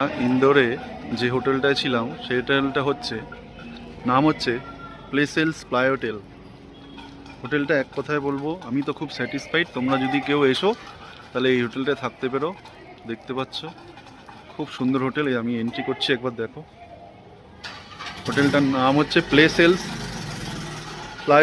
ইন্দোরে যে হোটেলটায় ছিলাম, সেই হোটেলটা হচ্ছে, নাম হচ্ছে প্লেসেলস প্লাই হোটেল হোটেলটা এক কথায় বলব, আমি তো খুব স্যাটিসফাইড তোমরা যদি কেউ এসো, তাহলে এই হোটেলটায় থাকতে পেরো, দেখতে পাচ্ছ। খুব সুন্দর হোটেল আমি এন্ট্রি করছি, একবার দেখো। হোটেলটার নাম হচ্ছে place else fly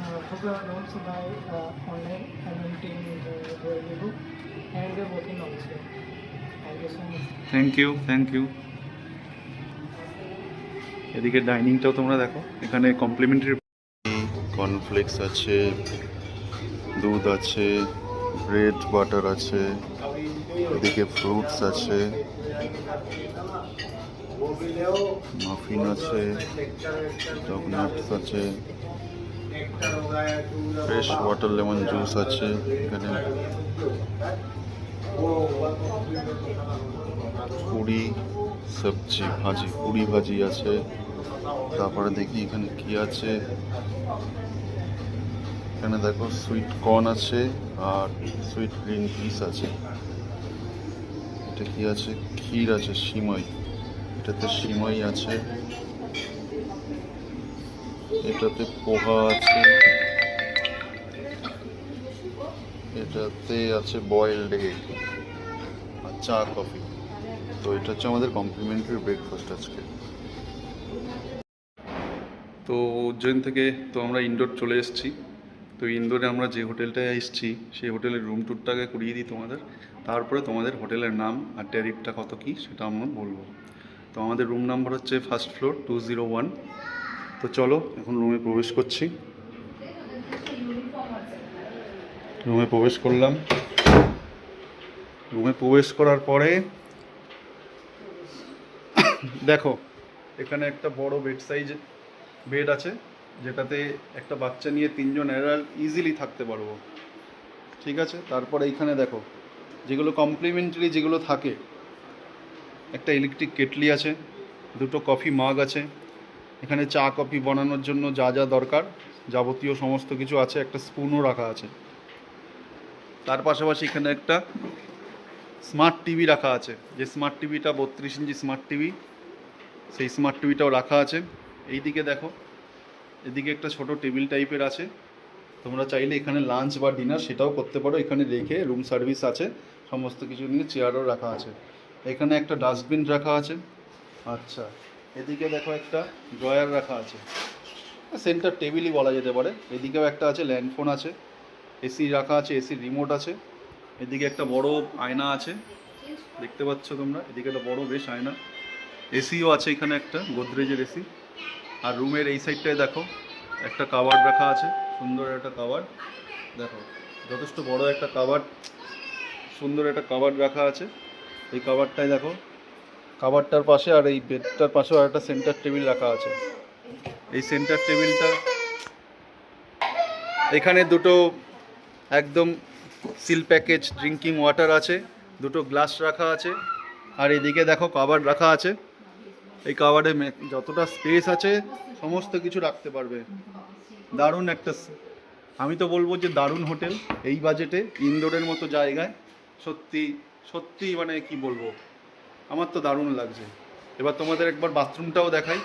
book your rooms by uh, online and renting the the book and the booking also. Thank you so much. Thank you thank you এদিকে ডাইনিংটাও তোমরা দেখো এখানে কমপ্লিমেন্টারি কর্নফ্লেক্স আছে দুধ আছে ব্রেড বাটার আছে এদিকে ফ্রুটস আছে মাফিন আছে চকলেটস আছে ফ্রেশ ওয়াটার লেমন জুস আছে এখানে। পুরি, সবজি, ভাজি, পুরি ভাজি আছে। তারপরে দেখি এখানে কি আছে। এখানে দেখো সুইট কর্ন আছে আর সুইট গ্রিন পিস আছে। এটা কি আছে? ক্ষীর আছে, সিমই। এটাতে সিমই আছে। এটাতে পোহা আছে। এটাতে আছে বয়েলড এগ আর চা কফি তো এটা হচ্ছে আমাদের কমপ্লিমেন্টারি ব্রেকফাস্ট আজকে। তো উজ্জয়ন থেকে তো আমরা ইনডোর চলে এসেছি। তো ইনডোরে আমরা যে হোটেলটায় এসেছি, সেই হোটেলের রুম ট্যুরটাকে করিয়ে দিই তোমাদের। তারপরে তোমাদের হোটেলের নাম আর ট্যারিফটা কত কী সেটা আমরা বলব। তো আমাদের রুম নাম্বার হচ্ছে first floor two zero one তো চলো, এখন রুমে প্রবেশ করছি। রুমে প্রবেশ করলাম। রুমে প্রবেশ করার পরে, দেখো, এখানে একটা বড় বেড সাইজ বেড আছে, যেটাতে একটা বাচ্চা নিয়ে তিনজন অ্যাডাল্ট ইজিলি থাকতে পারব। ঠিক আছে? তারপরে এইখানে দেখো, যেগুলো কমপ্লিমেন্টারি যেগুলো থাকে, একটা ইলেকট্রিক কেটলি আছে, দুটো কফি মাগ আছে, এখানে চা কফি বানানোর জন্য যা যা দরকার, যাবতীয় সমস্ত কিছু আছে, একটা স্পুনও রাখা আছে। তার পাশাপাশি এখানে একটা স্মার্ট টিভি রাখা আছে। যে স্মার্ট টিভিটা বত্রিশ ইঞ্চি স্মার্ট টিভি সেই স্মার্ট টিভিটাও রাখা আছে। এইদিকে দেখো, এদিকে একটা ছোট টেবিল টাইপের আছে। তোমরা চাইলে এখানে লাঞ্চ বা ডিনার সেটাও করতে পারো। এখানে রেখে রুম সার্ভিস আছে। সমস্ত কিছু নিয়ে চেয়ারও রাখা আছে। এখানে একটা ডাস্টবিন রাখা আছে। আচ্ছা এদিকে দেখো একটা ড্রয়ার রাখা আছে। সেন্টার টেবিলই বলা যেতে পারে। এদিকেও একটা আছে ল্যান্ডফোন আছে। এসি রাখা আছে এসির রিমোট আছে। এদিকে একটা বড় আয়না আছে, দেখতে পাচ্ছ তোমরা। এদিকে একটা বড় বেশ আয়না। এসিও আছে এখানে একটা, গোদরেজের এসি আর রুমের এই সাইডটায় দেখো, একটা কাবার্ড রাখা আছে, সুন্দর একটা কাবার্ড দেখো, যথেষ্ট বড় একটা কাবার্ড সুন্দর একটা কাবার্ড রাখা আছে। এই কাবার্ডটায় দেখো কাবার্ডটার পাশে আর এই বেডটার পাশেও আর একটা সেন্টার টেবিল রাখা আছে। এই সেন্টার টেবিলটা এখানে দুটো একদম সিল প্যাকেজ ড্রিঙ্কিং ওয়াটার আছে, দুটো গ্লাস রাখা আছে, আর এদিকে দেখো কাবার্ড রাখা আছে। এই কাবার্ডে যতটা স্পেস আছে, সমস্ত কিছু রাখতে পারবে। দারুণ একটা আমি তো বলব যে দারুণ হোটেল, এই বাজেটে ইন্দোরের মতো জায়গায়। সত্যি সত্যি মানে কি বলব? আমার তো দারুণ লাগছে। এবার তোমাদের একবার বাথরুমটাও দেখাই।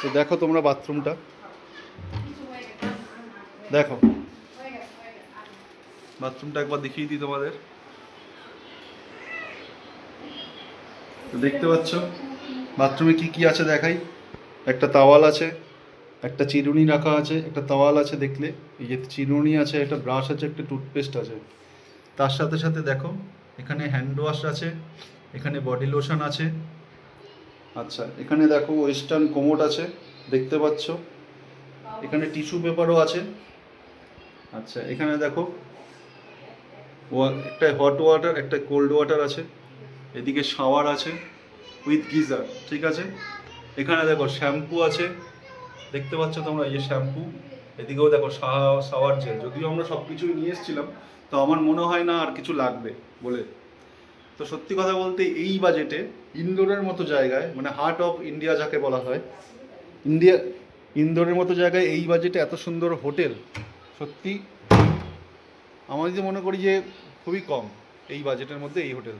তো দেখো তোমরা বাথরুমটা দেখো। বাথরুমটা একবার দেখিয়ে দিই তোমাদের। দেখতে পাচ্ছ, বাথরুমে কি কি আছে দেখাই? একটা তাওয়াল আছে, একটা চিরুনি রাখা আছে, একটা তাওয়াল আছে দেখলে। এই যে চিরুনি আছে, একটা ব্রাশ আছে, একটা টুথপেস্ট আছে। তার সাথে সাথে দেখো, এখানে হ্যান্ড ওয়াশ আছে, এখানে বডি লোশন আছে। আচ্ছা এখানে দেখো ওয়েস্টার্ন কোমোট আছে, দেখতে পাচ্ছ। এখানে টিস্যু পেপারও আছে। আচ্ছা এখানে দেখো একটা হট ওয়াটার একটা কোল্ড ওয়াটার আছে। এদিকে শাওয়ার আছে উইথ গিজার ঠিক আছে? এখানে দেখো শ্যাম্পু আছে। দেখতে পাচ্ছ তোমরা এই যে শ্যাম্পু এদিকেও দেখো শাওয়ার জেল যদিও আমরা সব কিছুই নিয়ে এসেছিলাম, তো আমার মনে হয় না আর কিছু লাগবে বলে। তো সত্যি কথা বলতে এই বাজেটে ইন্দোরের মতো জায়গায় মানে হার্ট অফ ইন্ডিয়া যাকে বলা হয়, ইন্ডিয়া ইন্দোরের মতো জায়গায় এই বাজেটে এত সুন্দর হোটেল, সত্যি আমার যে মনে করি যে খুবই কম এই বাজেটের মধ্যে এই হোটেল,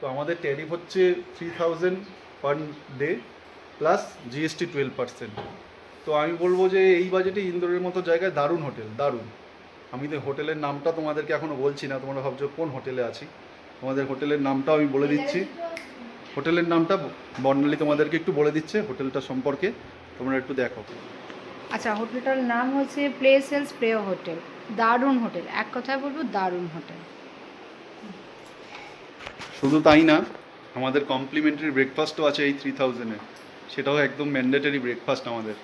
তো আমাদের ট্যারিফ হচ্ছে three thousand per day plus GST twelve percent তো আমি বলব যে এই বাজেটে ইন্দোরের মতো জায়গায় দারুণ হোটেল, দারুণ। আমি তো হোটেলের নামটা তোমাদেরকে এখনও বলছি না, তোমরা ভাবছ কোন হোটেলে আছি। তোমাদের হোটেলের নামটাও আমি বলে দিচ্ছি। হোটেলের নামটা বর্ণালী তোমাদেরকে একটু বলে দিচ্ছে হোটেলটা সম্পর্কে, তোমরা একটু দেখো। আচ্ছা হোটেলটার নাম হচ্ছে প্লেস এলস প্লে হোটেল দারুণ হোটেল। এক কথায় বলব, দারুণ হোটেল। শুধু তাই না, আমাদের কমপ্লিমেন্টারি ব্রেকফাস্টও আছে এই থ্রি থাউজেন্ডে সেটাও একদম ম্যান্ডেটারি ব্রেকফাস্ট আমাদের।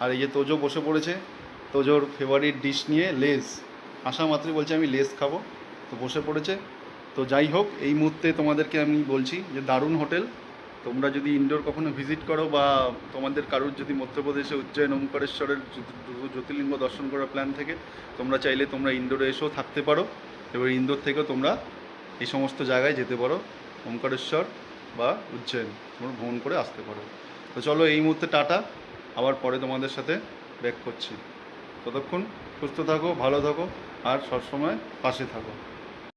আর এই যে তোজো বসে পড়েছে, তোজোর ফেভারিট ডিশ নিয়ে লেস আসা মাত্রই বলছে আমি লেস খাব। তো বসে পড়েছে। তো যাই হোক, এই মুহূর্তে তোমাদেরকে আমি বলছি যে দারুণ হোটেল। তোমরা যদি ইনডোর কখনো ভিজিট করো বা তোমাদের কারোর যদি মধ্যপ্রদেশে উজ্জয়ন ওমকারেশ্বরের জ্যোতি- জ্যোতির্লিঙ্গ দর্শন করার প্ল্যান থেকে, তোমরা চাইলে তোমরা ইনডোরে এসেও থাকতে পারো। এবার ইনডোর থেকেও তোমরা এই সমস্ত জায়গায় যেতে পারো ওমকারেশ্বর বা উজ্জয়ন। তোমরা ভ্রমণ করে আসতে পারো। তো চলো এই মুহূর্তে টাটা, আবার পরে তোমাদের সাথে ব্যাক করছি। ততক্ষণ সুস্থ থাকো, ভালো থাকো, আর সবসময় পাশে থাকো।